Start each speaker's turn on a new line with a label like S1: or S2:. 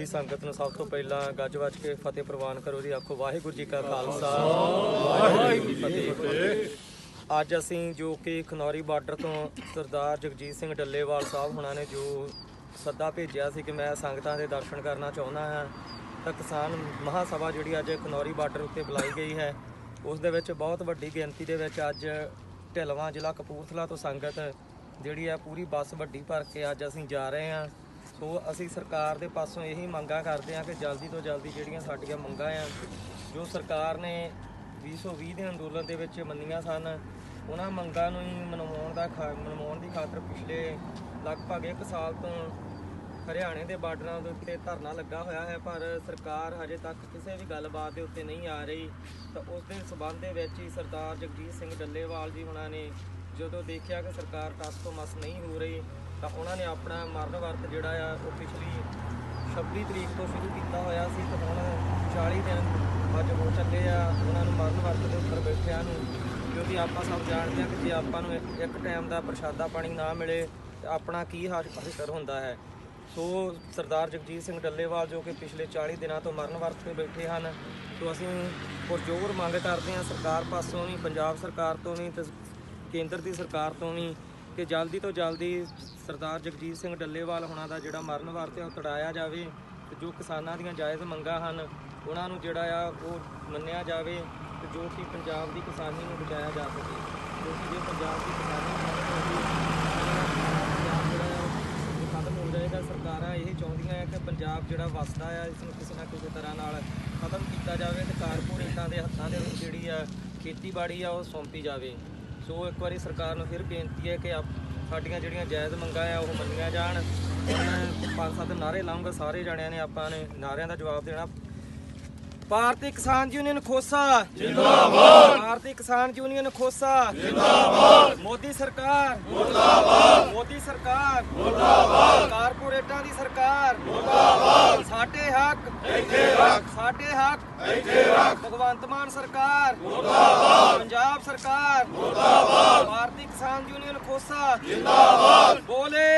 S1: ਦੀ ਸੰਗਤ ਨੂੰ ਸਭ ਤੋਂ ਪਹਿਲਾਂ ਗੱਜ ਵੱਜ ਕੇ ਫਤਿਹ ਪ੍ਰਵਾਨ ਕਰੋ ਜੀ। ਆਖੋ ਵਾਹਿਗੁਰੂ ਜੀ ਕਾ ਖਾਲਸਾ। ਵਾਹਿਗੁਰੂ ਜੀ ਕੀ ਫਤਿਹ। ਅੱਜ ਅਸੀਂ ਜੋ ਕਿ ਖਨੌਰੀ ਬਾਰਡਰ ਤੋਂ ਸਰਦਾਰ ਜਗਜੀਤ ਸਿੰਘ ਡੱਲੇਵਾਲ ਸਾਹਿਬ ਹੁਣਾਂ ਨੇ ਜੋ ਸੱਦਾ ਭੇਜਿਆ ਸੀ ਕਿ ਮੈਂ ਸੰਗਤਾਂ ਦੇ ਦਰਸ਼ਨ ਕਰਨਾ ਚਾਹੁੰਦਾ ਹਾਂ ਤਾਂ ਕਿਸਾਨ ਮਹਾ ਸਭਾ ਜਿਹੜੀ ਅੱਜ ਖਨੌਰੀ ਬਾਰਡਰ ਉੱਤੇ ਬੁਲਾਈ ਗਈ ਹੈ ਉਸ ਦੇ ਵਿੱਚ ਬਹੁਤ ਵੱਡੀ ਗਿਣਤੀ ਦੇ ਵਿੱਚ ਅੱਜ ਢਿਲਵਾਂ ਜ਼ਿਲ੍ਹਾ ਕਪੂਰਥਲਾ ਤੋਂ ਸੰਗਤ ਜਿਹੜੀ ਆ ਪੂਰੀ ਬੱਸ ਵੱਡੀ ਭਰ ਕੇ ਅੱਜ ਅਸੀਂ ਜਾ ਰਹੇ ਹਾਂ। ਸੋ ਅਸੀਂ ਸਰਕਾਰ ਦੇ ਪਾਸੋਂ ਇਹੀ ਮੰਗਾਂ ਕਰਦੇ ਹਾਂ ਕਿ ਜਲਦੀ ਤੋਂ ਜਲਦੀ ਜਿਹੜੀਆਂ ਸਾਡੀਆਂ ਮੰਗਾਂ ਆ, ਜੋ ਸਰਕਾਰ ਨੇ 2020 ਦੇ ਅੰਦੋਲਨ ਦੇ ਵਿੱਚ ਮੰਨੀਆਂ ਸਨ, ਉਹਨਾਂ ਮੰਗਾਂ ਨੂੰ ਹੀ ਮਨਵਾਉਣ ਦਾ ਖਾ- ਮਨਵਾਉਣ ਦੀ ਖਾਤਰ ਪਿਛਲੇ ਲਗਭਗ 1 ਸਾਲ ਤੋਂ ਹਰਿਆਣੇ ਦੇ ਬਾਰਡਰਾਂ ਦੇ ਉੱਤੇ ਧਰਨਾ ਲੱਗਾ ਹੋਇਆ ਹੈ, ਪਰ ਸਰਕਾਰ ਹਜੇ ਤੱਕ ਕਿਸੇ ਵੀ ਗੱਲਬਾਤ ਦੇ ਉੱਤੇ ਨਹੀਂ ਆ ਰਹੀ। ਤਾਂ ਉਸ ਦੇ ਸਬੰਧ ਦੇ ਵਿੱਚ ਹੀ ਸਰਦਾਰ ਜਗਜੀਤ ਸਿੰਘ ਡੱਲੇਵਾਲ ਜੀ ਹੁਣਾਂ ਨੇ ਜਦੋਂ ਦੇਖਿਆ ਕਿ ਸਰਕਾਰ ਟਸ ਤੋਂ ਮਸ ਨਹੀਂ ਹੋ ਰਹੀ, ਤਾਂ ਉਹਨਾਂ ਨੇ ਆਪਣਾ ਮਰਨ ਵਰਤ ਜਿਹੜਾ ਆ, ਉਹ ਪਿਛਲੀ 26 ਤਰੀਕ ਤੋਂ ਸ਼ੁਰੂ ਕੀਤਾ ਹੋਇਆ ਸੀ ਤੇ ਹੁਣ 40 ਦਿਨ ਅੱਜ ਹੋ ਚੱਲੇ ਆ ਉਹਨਾਂ ਨੂੰ ਮਰਨ ਵਰਤ ਦੇ ਉੱਪਰ ਬੈਠਿਆਂ ਨੂੰ, ਕਿਉਂਕਿ ਆਪਾਂ ਸਭ ਜਾਣਦੇ ਹਾਂ ਕਿ ਜੇ ਆਪਾਂ ਨੂੰ ਇੱਕ- ਇੱਕ ਟਾਈਮ ਦਾ ਪ੍ਰਸ਼ਾਦਾ ਪਾਣੀ ਨਾ ਮਿਲੇ, ਤੇ ਆਪਣਾ ਕੀ ਹਾਸ਼ਰ ਹੁੰਦਾ ਹੈ? ਸੋ ਸਰਦਾਰ ਜਗਜੀਤ ਸਿੰਘ ਡੱਲੇਵਾਲ ਜੋ ਕਿ ਪਿਛਲੇ 40 ਦਿਨਾਂ ਤੋਂ ਮਰਨ ਵਰਤ ਤੇ ਬੈਠੇ ਹਨ, ਸੋ ਅਸੀਂ ਪੁਰਜੋਰ ਮੰਗ ਕਰਦੇ ਹਾਂ ਸਰਕਾਰ ਪਾਸੋਂ ਵੀ, ਪੰਜਾਬ ਸਰਕਾਰ ਤੋਂ ਵੀ, ਤੇ ਕੇਂਦਰ ਦੀ ਸਰਕਾਰ ਤੋਂ ਵੀ ਕਿ ਜਲਦੀ ਤੋਂ ਜਲਦੀ ਸਰਦਾਰ ਜਗਜੀਤ ਸਿੰਘ ਡੱਲੇਵਾਲ ਹੁਣਾਂ ਦਾ ਜਿਹੜਾ ਮਰਨ ਵਰਤ ਉਹ ਤੜਾਇਆ ਜਾਵੇ ਤੇ ਜੋ ਕਿਸਾਨਾਂ ਦੀਆਂ ਜਾਇਜ਼ ਮੰਗਾਂ ਹਨ, ਉਹਨਾਂ ਨੂੰ ਜਿਹੜਾ ਆ ਉਹ ਮੰਨਿਆ ਜਾਵੇ ਤੇ ਜੋ ਕਿ ਪੰਜਾਬ ਦੀ ਕਿਸਾਨੀ ਨੂੰ ਬਚਾਇਆ ਜਾ ਸਕੇ। ਕਿਉਂਕਿ ਜੇ ਪੰਜਾਬ ਦੀ ਕਿਸਾਨੀ ਖਤਮ ਹੋ ਪੰਜਾਬ ਜਿਹੜਾ ਆ ਉਹ ਖਤਮ ਹੋ ਜਾਏਗਾ ਸਰਕਾਰਾਂ ਇਹ ਚਾਹੁੰਦੀਆਂ ਹੈ ਕਿ ਪੰਜਾਬ ਜਿਹੜਾ ਵਸਦਾ ਆ, ਇਸ ਨੂੰ ਕਿਸੇ ਨਾ ਕਿਸੇ ਤਰ੍ਹਾਂ ਨਾਲ ਖਤਮ ਕੀਤਾ ਜਾਵੇ ਤੇ ਕਾਰਪੋਰੇਟਾਂ ਦੇ ਹੱਥਾਂ ਦੇ ਵਿੱਚ ਜਿਹੜੀ ਆ ਖੇਤੀਬਾੜੀ ਆ ਉਹ ਸੌਂਪੀ ਜਾਵੇ। ਸੋ ਇੱਕ ਵਾਰੀ ਸਰਕਾਰ ਨੂੰ ਫਿਰ ਬੇਨਤੀ ਹੈ ਕਿ ਸਾਡੀਆਂ ਜਿਹੜੀਆਂ ਜਾਇਜ਼ ਮੰਗਾਂ ਆ ਉਹ ਮੰਨੀਆਂ ਜਾਣ। ਪੰਜ ਸੱਤ ਨਾਰੇ ਲਾਉਂਗਾ ਸਾਰੇ ਜਣਿਆਂ ਨੇ ਆਪਾਂ ਨੇ ਨਾਰਿਆਂ ਦਾ ਜਵਾਬ ਦੇਣਾ। ਭਾਰਤੀ ਕਿਸਾਨ ਯੂਨੀਅਨ ਖੋਸਾ। ਜਿੰਦਾਬਾਦ। ਭਾਰਤੀ ਕਿਸਾਨ ਯੂਨੀਅਨ ਖੋਸਾ। ਜਿੰਦਾਬਾਦ। ਮੋਦੀ ਸਰਕਾਰ। ਮੁਰਦਾਬਾਦ। ਮੋਦੀ ਸਰਕਾਰ। ਮੁਰਦਾਬਾਦ। ਕਾਰਪੋਰੇਟਾਂ ਦੀ ਸਰਕਾਰ। ਮੁਰਦਾਬਾਦ। ਸਾਡੇ ਹੱਕ। ਇੱਥੇ ਹੱਕ ਸਾਡੇ ਹੱਕ। ਇੱਥੇ ਹੱਕ ਭਗਵੰਤ ਮਾਨ ਸਰਕਾਰ। ਮੁਰਦਾਬਾਦ। ਪੰਜਾਬ ਸਰਕਾਰ। ਮੁਰਦਾਬਾਦ। ਭਾਰਤੀ ਕਿਸਾਨ ਯੂਨੀਅਨ ਖੋਸਾ। ਜਿੰਦਾਬਾਦ। ਬੋਲੇ